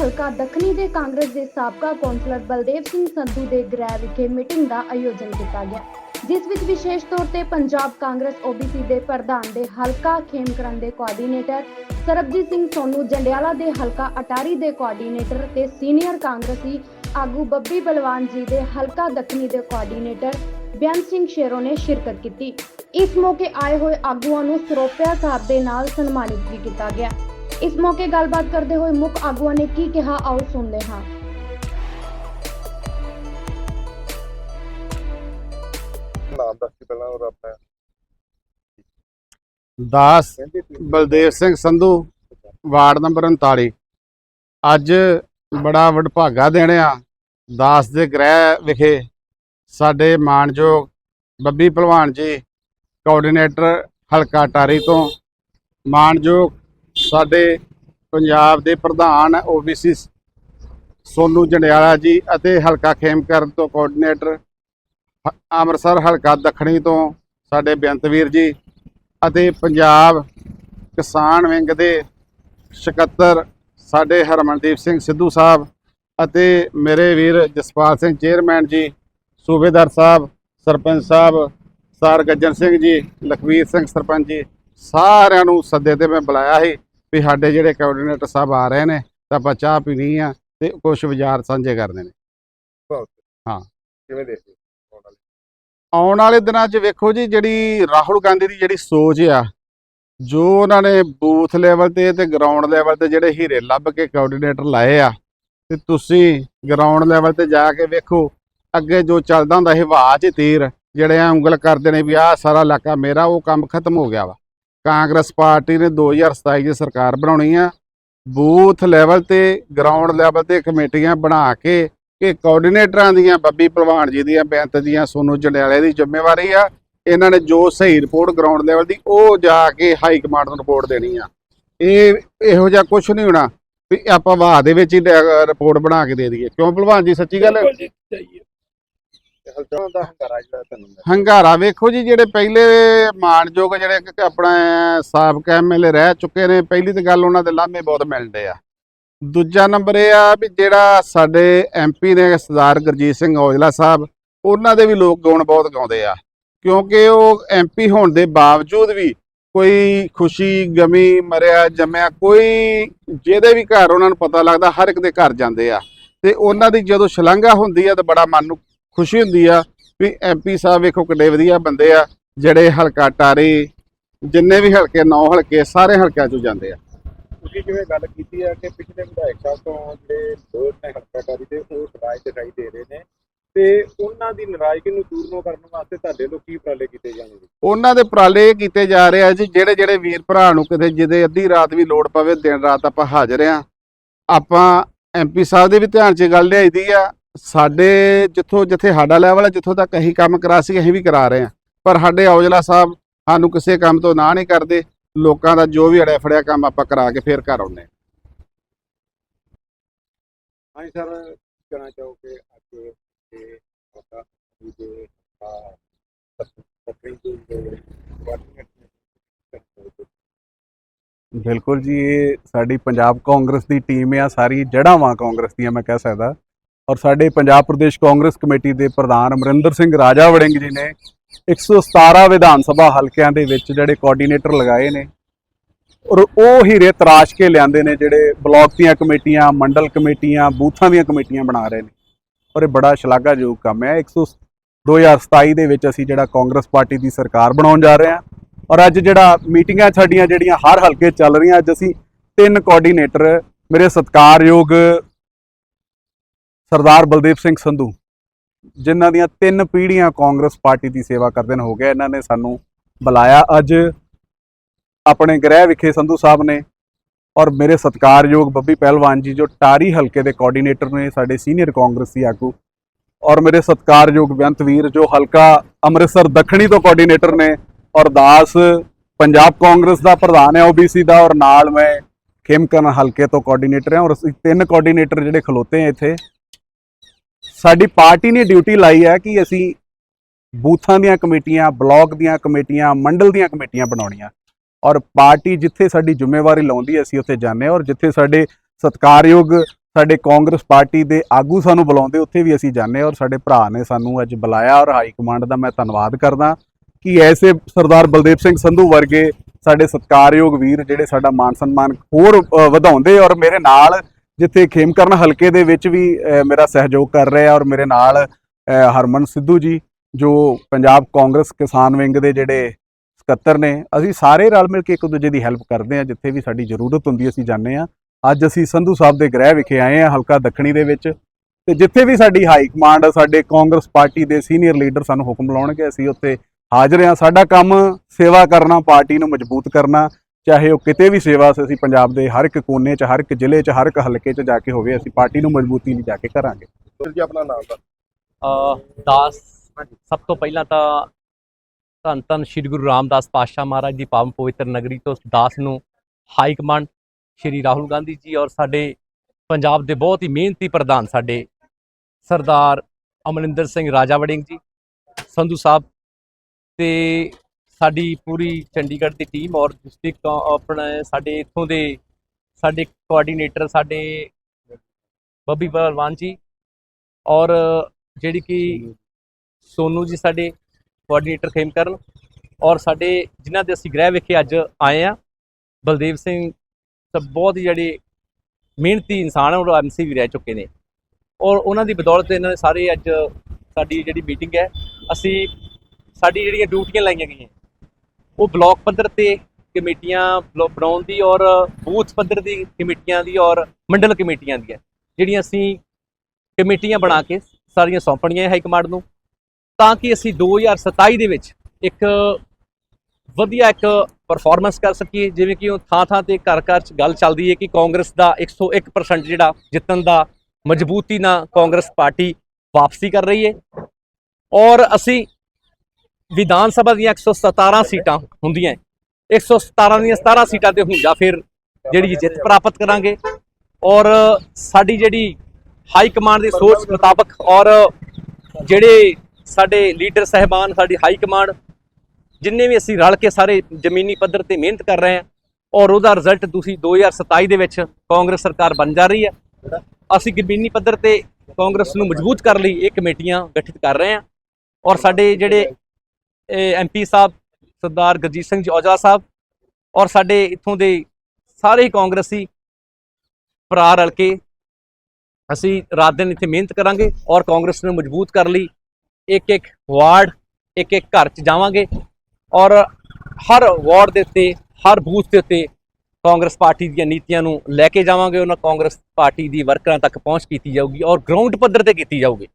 ਹਲਕਾ ਦੱਖਣੀ ਦੇ ਕਾਂਗਰਸ ਦੇ ਸਾਬਕਾ ਕੌਂਸਲਰ ਬਲਦੇਵ ਸਿੰਘ ਸੰਧੂ ਦੇ ਗ੍ਰਹਿ ਵਿਖੇ ਮੀਟਿੰਗ ਦਾ ਆਯੋਜਨ ਕੀਤਾ ਗਿਆ, ਜਿਸ ਵਿੱਚ ਵਿਸ਼ੇਸ਼ ਤੌਰ ਤੇ ਪੰਜਾਬ ਕਾਂਗਰਸ OBC ਦੇ ਪ੍ਰਧਾਨ ਦੇ ਹਲਕਾ ਖੇਮਕਰਨ ਦੇ ਕੋਆਰਡੀਨੇਟਰ ਸਰਬਜੀਤ ਸਿੰਘ ਸੋਨੂ ਜੰਡਿਆਲਾ ਦੇ ਹਲਕਾ ਅਟਾਰੀ ਦੇ ਕੋਆਰਡੀਨੇਟਰ ਤੇ ਸੀਨੀਅਰ ਕਾਂਗਰਸੀ ਆਗੂ ਬੱਬੀ ਬਲਵਾਨ ਜੀ ਦੇ ਹਲਕਾ ਦੱਖਣੀ ਦੇ ਕੋਆਰਡੀਨੇਟਰ ਬਿਆਨ ਸਿੰਘ ਸ਼ੇਰੋ ਨੇ ਸ਼ਿਰਕਤ ਕੀਤੀ। ਇਸ ਮੌਕੇ ਆਏ ਹੋਏ ਆਗੂਆਂ ਨੂੰ ਸਰੋਪਿਆ ਸਾਹਿਬ ਦੇ ਨਾਲ ਸਨਮਾਨਿਤ ਵੀ ਕੀਤਾ ਗਿਆ। ਇਸ ਮੌਕੇ ਗੱਲਬਾਤ ਕਰਦੇ ਹੋਏ ਮੁੱਖ ਆਗੂਆਂ ਨੇ ਕੀ ਕਿਹਾ ਆਓ ਸੁਣਦੇ ਹਾਂ। ਨਾਮ ਦੱਸ ਕੇ ਪਹਿਲਾਂ ਉਹ ਆਪਣਾ। ਦਾਸ ਕਹਿੰਦੇ ਸੀ। ਬਲਦੇਵ ਸਿੰਘ ਸੰਧੂ ਵਾਰਡ ਨੰਬਰ 39 ਅੱਜ ਬੜਾ ਵਡਭਾਗਾ ਦਿਨ ਆ। ਦਾਸ ਦੇ ਗ੍ਰਹਿ ਵਿਖੇ ਸਾਡੇ ਮਾਨਯੋਗ ਬੱਬੀ ਭਲਵਾਨ ਜੀ ਕੋਆਰਡੀਨੇਟਰ ਹਲਕਾ ਟਾਰੀ ਤੋਂ। ਮਾਨਯੋਗ ਸਾਡੇ ਪੰਜਾਬ ਦੇ ਪ੍ਰਧਾਨ ਓਬੀਸੀ ਸੋਨੂ ਜੰਡਿਆਲਾ ਜੀ ਅਤੇ ਹਲਕਾ ਖੇਮਕਰਨ ਤੋਂ ਕੋਆਰਡੀਨੇਟਰ ਅੰਮ੍ਰਿਤਸਰ, ਹਲਕਾ ਦੱਖਣੀ ਤੋਂ ਸਾਡੇ ਬੇਅੰਤਵੀਰ ਜੀ ਅਤੇ ਪੰਜਾਬ ਕਿਸਾਨ ਵਿੰਗ ਦੇ ਸਕੱਤਰ ਸਾਡੇ ਹਰਮਨਦੀਪ ਸਿੰਘ ਸਿੱਧੂ ਸਾਹਿਬ ਅਤੇ ਮੇਰੇ ਵੀਰ ਜਸਪਾਲ ਸਿੰਘ ਚੇਅਰਮੈਨ ਜੀ, ਸੂਬੇਦਾਰ ਸਾਹਿਬ, ਸਰਪੰਚ ਸਾਹਿਬ ਸਰ ਗੱਜਨ ਸਿੰਘ ਜੀ, ਲਖਵੀਰ ਸਿੰਘ ਸਰਪੰਚ ਜੀ, ਸਾਰਿਆਂ ਨੂੰ ਸੱਦੇ ਤੇ ਮੈਂ ਬੁਲਾਇਆ ਸੀ। ਵੀ ਸਾਡੇ ਜਿਹੜੇ ਕੋਆਰਡੀਨੇਟਰ ਸਾਹਿਬ ਆ ਰਹੇ ਨੇ ਤਾਂ ਆਪਾਂ ਚਾਹ ਪੀਣੀ ਆ ਤੇ ਕੁਝ ਵਿਚਾਰ ਸਾਂਝੇ ਕਰਨੇ ਨੇ ਹਾਂ। ਕਿਵੇਂ ਦੇਖਦੇ ਆਉਣ ਵਾਲੇ? ਦਿਨਾਂ 'ਚ ਵੇਖੋ ਜੀ ਜਿਹੜੀ ਰਾਹੁਲ ਗਾਂਧੀ ਦੀ ਜਿਹੜੀ ਸੋਚ ਆ ਜੋ ਉਹਨਾਂ ਨੇ ਬੂਥ ਲੈਵਲ ਤੇ ਤੇ ਗਰਾਊਂਡ ਲੈਵਲ ਤੇ ਜਿਹੜੇ ਹੀਰੇ ਲੱਭ ਕੇ ਕੋਆਰਡੀਨੇਟਰ ਲਾਏ ਆ ਤੇ ਤੁਸੀਂ ਗਰਾਊਂਡ ਲੈਵਲ ਤੇ ਜਾ ਕੇ ਵੇਖੋ ਅੱਗੇ ਜੋ ਚੱਲਦਾ ਹੁੰਦਾ ਸੀ ਹਵਾ 'ਚ ਤੀਰ ਜਿਹੜੇ ਆ ਉਂਗਲ ਕਰਦੇ ਨੇ ਵੀ ਆਹ ਸਾਰਾ ਇਲਾਕਾ ਮੇਰਾ ਉਹ ਕੰਮ ਖਤਮ ਹੋ ਗਿਆ ਵਾ ਕਾਂਗਰਸ ਪਾਰਟੀ ਨੇ 2027 'ਚ ਸਰਕਾਰ ਬਣਾਉਣੀ ਆ। ਬੂਥ ਲੈਵਲ ਤੇ ਗਰਾਊਂਡ ਲੈਵਲ ਤੇ ਕਮੇਟੀਆਂ ਬਣਾ ਕੇ ਕਿ ਕੋਆਰਡੀਨੇਟਰਾਂ ਦੀਆਂ, ਬੱਬੀ ਭਲਵਾਨ ਜੀ ਦੀਆਂ, ਬੇਅੰਤ ਦੀਆਂ, ਸੋਨੂ ਜੰਡਿਆਲੇ ਦੀ ਜ਼ਿੰਮੇਵਾਰੀ ਆ। ਇਹਨਾਂ ਨੇ ਜੋ ਸਹੀ ਰਿਪੋਰਟ ਗਰਾਊਂਡ ਲੈਵਲ ਦੀ, ਉਹ ਜਾ ਕੇ ਹਾਈ ਕਮਾਂਡ ਨੂੰ ਰਿਪੋਰਟ ਦੇਣੀ ਆ। ਇਹ ਇਹੋ ਜਿਹਾ ਕੁਝ ਨਹੀਂ ਹੋਣਾ ਵੀ ਆਪਾਂ ਵਾਹ ਦੇ ਵਿੱਚ ਹੀ ਰਿਪੋਰਟ ਬਣਾ ਕੇ ਦੇ ਦਈਏ। ਕਿਉਂ ਭਲਵਾਨ ਜੀ, ਸੱਚੀ ਗੱਲ? ਹੈ। ਹਲਚਲਾਂ ਦਾ ਹੰਗਾਰਾ ਜਿਹੜਾ ਤੁਹਾਨੂੰ ਮਿਲਿਆ। ਹੰਗਾਰਾ ਵੇਖੋ ਜੀ, ਜਿਹੜੇ ਪਹਿਲੇ ਮਾਨਯੋਗ ਜਿਹੜੇ ਆਪਣਾ ਸਾਬਕਾ ਐਮਐਲਏ ਰਹਿ ਚੁੱਕੇ ਨੇ, ਪਹਿਲੀ ਤਾਂ ਗੱਲ ਉਹਨਾਂ ਦੇ ਲਾਮੇ ਬਹੁਤ ਮਿਲਦੇ ਆ। ਦੂਜਾ ਨੰਬਰ ਇਹ ਆ ਵੀ ਜਿਹੜਾ ਸਾਡੇ ਐਮਪੀ ਨੇ ਸਰਦਾਰ ਗੁਰਜੀਤ ਸਿੰਘ ਔਜਲਾ ਸਾਹਿਬ, ਉਹਨਾਂ ਦੇ ਵੀ ਲੋਕ ਗਾਉਣ ਬਹੁਤ ਗਾਉਂਦੇ ਆ। ਕਿਉਂਕਿ ਉਹ ਐਮਪੀ ਹੋਣ ਦੇ ਬਾਵਜੂਦ ਵੀ ਕੋਈ ਖੁਸ਼ੀ, ਗਮੀ, ਮਰਿਆ, ਜੰਮਿਆ, ਕੋਈ ਜਿਹਦੇ ਵੀ ਘਰ ਉਹਨਾਂ ਨੂੰ ਪਤਾ ਲੱਗਦਾ, ਹਰ ਇੱਕ ਦੇ ਘਰ ਜਾਂਦੇ ਆ। ਤੇ ਉਹਨਾਂ ਦੀ ਜਦੋਂ ਸ਼ਲਾਘਾ ਹੁੰਦੀ ਆ ਤਾਂ ਬੜਾ ਮਨ ਨੂੰ ਖੁਸ਼ੀ ਹੁੰਦੀ ਆ ਵੀ ਐਮਪੀ ਸਾਹਿਬ ਵੇਖੋ ਕਿੱਡੇ ਵਧੀਆ ਬੰਦੇ ਆ ਜਿਹੜੇ ਹਲਕਾ ਟਾਰੀ ਜਿੰਨੇ ਵੀ ਹਲਕੇ ਨੌ ਹਲਕੇ ਸਾਰੇ ਹਲਕਿਆਂ ਚੋਂ ਜਾਂਦੇ ਆ। ਤੁਸੀਂ ਜਿਵੇਂ ਗੱਲ ਕੀਤੀ ਹੈ ਕਿ ਪਿਛਲੇ ਵਿਧਾਇਕ ਸਾਹਿਬ ਤੋਂ ਜਿਹੜੇ ਦੋਸਤ ਨੇ ਹਲਕਾਕਾਰੀ ਦੇ ਉਹ ਸਦਾਇ ਦਿਖਾਈ ਦੇ ਰਹੇ ਨੇ ਤੇ ਉਹਨਾਂ ਦੀ ਨਾਰਾਜ਼ਗੀ ਨੂੰ ਦੂਰ ਨੂੰ ਕਰਨ ਵਾਸਤੇ ਤੁਹਾਡੇ ਲੋਕ ਕੀ ਉਪਰਾਲੇ ਕੀਤੇ ਜਾਣਗੇ? ਉਹਨਾਂ ਦੇ ਉਪਰਾਲੇ ਕੀਤੇ ਜਾ ਰਹੇ ਆ ਜੀ ਜਿਹੜੇ ਜਿਹੜੇ ਵੀਰ ਭਰਾ ਨੂੰ ਕਿਤੇ ਜਿਹਦੇ ਅੱਧੀ ਰਾਤ ਵੀ ਲੋੜ ਪਵੇ ਦਿਨ ਰਾਤ ਆਪਾਂ ਹਾਜ਼ਰ ਆ। ਆਪਾਂ ਐਮਪੀ ਸਾਹਿਬ ਦੇ ਵੀ ਧਿਆਨ 'ਚ ਗੱਲ ਲਿਆਈਦੀ ਆ ਸਾਡੇ ਜਿੱਥੋਂ ਜਿੱਥੇ ਸਾਡਾ ਲੈਵਲ ਹੈ ਜਿੱਥੋਂ ਤੱਕ ਅਸੀਂ ਕੰਮ ਕਰਾ ਸੀ ਅਸੀਂ ਵੀ ਕਰਾ ਰਹੇ ਆ ਪਰ ਸਾਡੇ ਔਜਲਾ ਸਾਹਿਬ ਸਾਨੂੰ ਕਿਸੇ ਕੰਮ ਤੋਂ ਨਾ ਨਹੀਂ ਕਰਦੇ। ਲੋਕਾਂ ਦਾ ਜੋ ਵੀ ਅੜਿਆ ਫੜਿਆ ਕੰਮ ਆਪਾਂ ਕਰਾ ਕੇ ਫੇਰ ਘਰ ਆਉਂਦੇ ਹਾਂ। ਹਾਂਜੀ ਸਰ ਕਹਿਣਾ ਚਾਹੋਗੇ ਅੱਜ ਦੇ ਦੇ ਕੋਆਰਡੀਨੇਟ ਬਿਲਕੁਲ ਜੀ ਇਹ ਸਾਡੀ ਪੰਜਾਬ ਕਾਂਗਰਸ ਦੀ ਟੀਮ ਆ ਸਾਰੀ ਜੜ੍ਹਾਂ ਵਾਂ ਕਾਂਗਰਸ ਦੀਆਂ ਮੈਂ ਕਹਿ ਸਕਦਾ। ਔਰ ਸਾਡੇ ਪੰਜਾਬ ਪ੍ਰਦੇਸ਼ ਕਾਂਗਰਸ ਕਮੇਟੀ ਦੇ ਪ੍ਰਧਾਨ ਅਮਰਿੰਦਰ ਸਿੰਘ ਰਾਜਾ ਵੜਿੰਗ ਜੀ ਨੇ 117 ਵਿਧਾਨ ਸਭਾ ਹਲਕਿਆਂ ਦੇ ਵਿੱਚ ਜਿਹੜੇ ਕੋਆਰਡੀਨੇਟਰ ਲਗਾਏ ਨੇ ਔਰ ਉਹ ਹੀਰੇ ਤਰਾਸ਼ ਕੇ ਲਿਆਂਦੇ ਨੇ ਜਿਹੜੇ ਬਲਾਕ ਦੀਆਂ ਕਮੇਟੀਆਂ, ਮੰਡਲ ਕਮੇਟੀਆਂ, ਬੂਥਾਂ ਦੀਆਂ ਕਮੇਟੀਆਂ ਬਣਾ ਰਹੇ ਨੇ। ਔਰ ਇਹ ਬੜਾ ਸ਼ਲਾਘਾਯੋਗ ਕੰਮ ਹੈ। 100 2027 ਦੇ ਵਿੱਚ ਅਸੀਂ ਜਿਹੜਾ ਕਾਂਗਰਸ ਪਾਰਟੀ ਦੀ ਸਰਕਾਰ ਬਣਾਉਣ ਜਾ ਰਹੇ ਹਾਂ ਔਰ ਅੱਜ ਜਿਹੜਾ ਮੀਟਿੰਗਾਂ ਸਾਡੀਆਂ ਜਿਹੜੀਆਂ ਹਰ ਹਲਕੇ ਚੱਲ ਰਹੀਆਂ, ਅੱਜ ਅਸੀਂ ਤਿੰਨ ਕੋਆਰਡੀਨੇਟਰ ਮੇਰੇ ਸਤਿਕਾਰਯੋਗ ਸਰਦਾਰ ਬਲਦੇਵ ਸਿੰਘ ਸੰਧੂ, ਜਿਨ੍ਹਾਂ ਦੀਆਂ ਤਿੰਨ ਪੀੜ੍ਹੀਆਂ ਕਾਂਗਰਸ ਪਾਰਟੀ ਦੀ ਸੇਵਾ ਕਰਦੇ ਨੇ, ਹੋ ਗਿਆ। ਇਹਨਾਂ ਨੇ ਸਾਨੂੰ ਬੁਲਾਇਆ ਅੱਜ। ਆਪਣੇ ਗ੍ਰਹਿ ਵਿਖੇ ਸੰਧੂ ਸਾਹਿਬ ਨੇ ਔਰ ਮੇਰੇ ਸਤਿਕਾਰਯੋਗ ਬੱਬੀ ਪਹਿਲਵਾਨ ਜੀ, ਜੋ ਟਾਰੀ ਹਲਕੇ ਦੇ ਕੋਆਰਡੀਨੇਟਰ ਨੇ, ਸਾਡੇ ਸੀਨੀਅਰ ਕਾਂਗਰਸੀ ਆਗੂ, ਔਰ ਮੇਰੇ ਸਤਿਕਾਰਯੋਗ ਬੇਅੰਤ ਵੀਰ, ਜੋ ਹਲਕਾ ਅੰਮ੍ਰਿਤਸਰ ਦੱਖਣੀ ਤੋਂ ਕੋਆਰਡੀਨੇਟਰ ਨੇ, ਔਰ ਦਾਸ ਪੰਜਾਬ ਕਾਂਗਰਸ ਦਾ ਪ੍ਰਧਾਨ ਹੈ ਓਬੀਸੀ ਦਾ, ਔਰ ਨਾਲ ਮੈਂ ਖੇਮਕਰਨ ਹਲਕੇ ਤੋਂ ਕੋਆਰਡੀਨੇਟਰ ਹਾਂ, ਔਰ ਅਸੀਂ ਤਿੰਨ ਕੋਆਰਡੀਨੇਟਰ ਜਿਹੜੇ ਖਲੋਤੇ ਆ ਇੱਥੇ। ਸਾਡੀ ਪਾਰਟੀ ਨੇ ਡਿਊਟੀ ਲਾਈ ਹੈ ਕਿ ਅਸੀਂ ਬੂਥਾਂ ਦੀਆਂ ਕਮੇਟੀਆਂ, ਬਲਾਕ ਦੀਆਂ ਕਮੇਟੀਆਂ, ਮੰਡਲ ਦੀਆਂ ਕਮੇਟੀਆਂ ਬਣਾਉਣੀਆਂ। ਔਰ ਪਾਰਟੀ ਜਿੱਥੇ ਸਾਡੀ ਜ਼ਿੰਮੇਵਾਰੀ ਲਾਉਂਦੀ ਅਸੀਂ ਉੱਥੇ ਜਾਂਦੇ ਹਾਂ। ਔਰ ਜਿੱਥੇ ਸਾਡੇ ਸਤਿਕਾਰਯੋਗ ਸਾਡੇ ਕਾਂਗਰਸ ਪਾਰਟੀ ਦੇ ਆਗੂ ਸਾਨੂੰ ਬੁਲਾਉਂਦੇ, ਉੱਥੇ ਵੀ ਅਸੀਂ ਜਾਂਦੇ ਹਾਂ। ਔਰ ਸਾਡੇ ਭਰਾ ਨੇ ਸਾਨੂੰ ਅੱਜ ਬੁਲਾਇਆ ਔਰ ਹਾਈ ਕਮਾਂਡ ਦਾ ਮੈਂ ਧੰਨਵਾਦ ਕਰਦਾ ਕਿ ਐਸੇ ਸਰਦਾਰ ਬਲਦੇਵ ਸਿੰਘ ਸੰਧੂ ਵਰਗੇ ਸਾਡੇ ਸਤਿਕਾਰਯੋਗ ਵੀਰ ਜਿਹੜੇ ਸਾਡਾ ਮਾਨ ਸਨਮਾਨ ਹੋਰ ਵਧਾਉਂਦੇ ਔਰ ਮੇਰੇ ਨਾਲ ਜਿੱਥੇ ਖੇਮਕਰਨ ਹਲਕੇ ਦੇ ਵਿੱਚ ਵੀ ਮੇਰਾ ਸਹਿਯੋਗ ਕਰ ਰਹੇ ਆ ਔਰ ਮੇਰੇ ਨਾਲ ਹਰਮਨ ਸਿੱਧੂ ਜੀ, ਜੋ ਪੰਜਾਬ ਕਾਂਗਰਸ ਕਿਸਾਨ ਵਿੰਗ ਦੇ ਜਿਹੜੇ ਸਕੱਤਰ ਨੇ, ਅਸੀਂ ਸਾਰੇ ਰਲ ਮਿਲ ਕੇ ਇੱਕ ਦੂਜੇ ਦੀ ਹੈਲਪ ਕਰਦੇ ਆ ਜਿੱਥੇ ਵੀ ਸਾਡੀ ਜ਼ਰੂਰਤ ਹੁੰਦੀ ਅਸੀਂ ਜਾਂਦੇ ਆ ਅੱਜ ਅਸੀਂ ਸੰਧੂ ਸਾਹਿਬ ਦੇ ਗ੍ਰਹਿ ਵਿਖੇ ਆਏ ਆ ਹਲਕਾ ਦੱਖਣੀ ਦੇ ਵਿੱਚ। ਤੇ ਜਿੱਥੇ ਵੀ ਸਾਡੀ ਹਾਈ ਕਮਾਂਡ, ਸਾਡੇ ਕਾਂਗਰਸ ਪਾਰਟੀ ਦੇ ਸੀਨੀਅਰ ਲੀਡਰ ਸਾਨੂੰ ਹੁਕਮ ਲਾਉਣਗੇ, ਅਸੀਂ ਉੱਥੇ ਹਾਜ਼ਰ ਹਾਂ। ਸਾਡਾ ਕੰਮ ਸੇਵਾ ਕਰਨਾ, ਪਾਰਟੀ ਨੂੰ ਮਜ਼ਬੂਤ ਕਰਨਾ ਚਾਹੇ ਉਹ ਕਿਤੇ ਵੀ ਸੇਵਾ ਅਸੀਂ ਪੰਜਾਬ ਦੇ ਹਰ ਇੱਕ ਕੋਨੇ 'ਚ ਹਰ ਇੱਕ ਜ਼ਿਲ੍ਹੇ 'ਚ ਹਰ ਇੱਕ ਹਲਕੇ 'ਚ ਜਾ ਕੇ ਹੋਵੇ ਅਸੀਂ ਪਾਰਟੀ ਨੂੰ ਮਜ਼ਬੂਤੀ ਲਈ ਜਾ ਕੇ ਕਰਾਂਗੇ। ਸਰ ਜੀ ਆਪਣਾ ਨਾਮ ਦਾ ਅ, ਦਾਸ ਸਭ ਤੋਂ ਪਹਿਲਾਂ ਤਾਂ ਧੰਨ ਧੰਨ ਸ੍ਰੀ ਗੁਰੂ ਰਾਮਦਾਸ ਪਾਤਸ਼ਾਹ ਮਹਾਰਾਜ ਦੀ ਪਾਵਨ ਪਵਿੱਤਰ ਨਗਰੀ ਤੋਂ ਦਾਸ ਨੂੰ ਹਾਈ ਕਮਾਂਡ ਸ੍ਰੀ ਰਾਹੁਲ ਗਾਂਧੀ ਜੀ ਔਰ ਸਾਡੇ ਪੰਜਾਬ ਦੇ ਬਹੁਤ ਹੀ ਮਿਹਨਤੀ ਪ੍ਰਧਾਨ ਸਾਡੇ ਸਰਦਾਰ ਅਮਰਿੰਦਰ ਸਿੰਘ ਰਾਜਾ ਵੜਿੰਗ ਜੀ ਸੰਧੂ ਸਾਹਿਬ ਤੇ ਸਾਡੀ ਪੂਰੀ ਚੰਡੀਗੜ੍ਹ ਦੀ ਟੀਮ ਔਰ ਡਿਸਟ੍ਰਿਕਟ ਆਪਣਾ ਸਾਡੇ ਇੱਥੋਂ ਦੇ ਸਾਡੇ ਕੋਆਰਡੀਨੇਟਰ ਸਾਡੇ ਬੱਬੀ ਪਹਿਲਵਾਨ ਜੀ ਔਰ ਜਿਹੜੀ ਕਿ ਸੋਨੂ ਜੀ ਸਾਡੇ ਕੋਆਰਡੀਨੇਟਰ ਖੇਮ ਕਰਨ ਔਰ ਸਾਡੇ ਜਿਨ੍ਹਾਂ ਦੇ ਅਸੀਂ ਗ੍ਰਹਿ ਵਿਖੇ ਅੱਜ ਆਏ ਆ ਬਲਦੇਵ ਸਿੰਘ ਤਾਂ ਬਹੁਤ ਹੀ ਜਿਹੜੇ ਮਿਹਨਤੀ ਇਨਸਾਨ ਹਨ ਉਹ ਐਮਸੀ ਵੀ ਰਹਿ ਚੁੱਕੇ ਨੇ ਔਰ ਉਹਨਾਂ ਦੀ ਬਦੌਲਤ ਇਹਨਾਂ ਨੇ ਸਾਰੇ ਅੱਜ ਸਾਡੀ ਜਿਹੜੀ ਮੀਟਿੰਗ ਹੈ, ਅਸੀਂ ਸਾਡੀ ਜਿਹੜੀਆਂ ਡਿਊਟੀਆਂ ਲਾਈਆਂ ਗਈਆਂ। ਉਹ ਬਲਾਕ ਪੱਧਰ ਤੇ ਕਮੇਟੀਆਂ ਬਲੋ- ਬਣਾਉਣ ਦੀ ਔਰ ਬੂਥ ਪੱਧਰ ਦੀ ਕਮੇਟੀਆਂ ਦੀ ਔਰ ਮੰਡਲ ਕਮੇਟੀਆਂ ਦੀਆਂ ਜਿਹੜੀਆਂ ਅਸੀਂ ਕਮੇਟੀਆਂ ਬਣਾ ਕੇ ਸਾਰੀਆਂ ਸੌਂਪਣੀਆਂ ਹਾਈ ਕਮਾਂਡ ਨੂੰ। ਤਾਂ ਕਿ ਅਸੀਂ 2027 ਦੇ ਵਿੱਚ ਇੱਕ ਵਧੀਆ ਇੱਕ ਪਰਫਾਰਮੈਂਸ ਕਰ ਸਕੀਏ। ਜਿਵੇਂ ਕਿ ਉਹ ਥਾਂ ਥਾਂ ਤੇ ਘਰ ਘਰ ਚ ਗੱਲ ਚੱਲਦੀ ਹੈ ਕਿ ਕਾਂਗਰਸ ਦਾ 101% ਜਿਹੜਾ ਜਿੱਤਣ ਦਾ ਮਜ਼ਬੂਤੀ ਨਾਲ ਕਾਂਗਰਸ ਪਾਰਟੀ ਵਾਪਸੀ ਕਰ ਰਹੀ ਹੈ। ਔਰ ਅਸੀਂ ਵਿਧਾਨ ਸਭਾ ਦੀਆਂ 117 ਸੀਟਾਂ ਹੁੰਦੀਆਂ ਹੈ। 117 ਦੀਆਂ 17 ਸੀਟਾਂ ਤੇ ਹੁੰਦਾ ਫਿਰ ਜਿਹੜੀ ਜਿੱਤ ਪ੍ਰਾਪਤ ਕਰਾਂਗੇ। ਔਰ ਸਾਡੀ ਜਿਹੜੀ ਹਾਈ ਕਮਾਂਡ ਦੀ ਸੋਚ ਮੁਤਾਬਕ ਔਰ ਜਿਹੜੇ ਸਾਡੇ ਲੀਡਰ ਸਹਿਬਾਨ, ਸਾਡੀ ਹਾਈ ਕਮਾਂਡ, ਜਿੰਨੇ ਵੀ ਅਸੀਂ ਰਲ ਕੇ ਸਾਰੇ ਜ਼ਮੀਨੀ ਪੱਧਰ ਤੇ ਮਿਹਨਤ ਕਰ ਰਹੇ ਹਾਂ ਔਰ ਉਹਦਾ ਰਿਜ਼ਲਟ ਤੁਸੀਂ 2027 ਦੇ ਵਿੱਚ ਕਾਂਗਰਸ ਸਰਕਾਰ ਬਣ ਜਾ ਰਹੀ ਹੈ। ਅਸੀਂ ਜ਼ਮੀਨੀ ਪੱਧਰ ਤੇ ਕਾਂਗਰਸ ਨੂੰ ਮਜ਼ਬੂਤ ਕਰਨ ਲਈ ਇਹ ਕਮੇਟੀਆਂ ਗਠਿਤ ਕਰ ਰਹੇ ਹਾਂ। ਔਰ ਸਾਡੇ ਜਿਹੜੇ ਐਮਪੀ ਸਾਹਿਬ, ਸਰਦਾਰ ਗੁਰਜੀਤ ਸਿੰਘ ਜੀ ਔਜਲਾ ਸਾਹਿਬ ਔਰ ਸਾਡੇ ਇੱਥੋਂ ਦੇ ਸਾਰੇ ਹੀ ਕਾਂਗਰਸੀ ਭਰਾ ਰਲ ਕੇ ਅਸੀਂ ਰਾਤ ਦਿਨ ਇੱਥੇ ਮਿਹਨਤ ਕਰਾਂਗੇ ਔਰ ਕਾਂਗਰਸ ਨੂੰ ਮਜ਼ਬੂਤ ਕਰਨ ਲਈ ਇੱਕ ਇੱਕ ਵਾਰਡ, ਇੱਕ ਇੱਕ ਘਰ 'ਚ ਜਾਵਾਂਗੇ ਔਰ ਹਰ ਵਾਰਡ ਦੇ ਉੱਤੇ, ਹਰ ਬੂਥ ਦੇ ਉੱਤੇ ਕਾਂਗਰਸ ਪਾਰਟੀ ਦੀਆਂ ਨੀਤੀਆਂ ਨੂੰ ਲੈ ਕੇ ਜਾਵਾਂਗੇ। ਉਹਨਾਂ ਕਾਂਗਰਸ ਪਾਰਟੀ ਦੀ ਵਰਕਰਾਂ ਤੱਕ ਪਹੁੰਚ ਕੀਤੀ ਜਾਊਗੀ ਔਰ ਗਰਾਊਂਡ ਪੱਧਰ ਤੇ ਕੀਤੀ ਜਾਊਗੀ।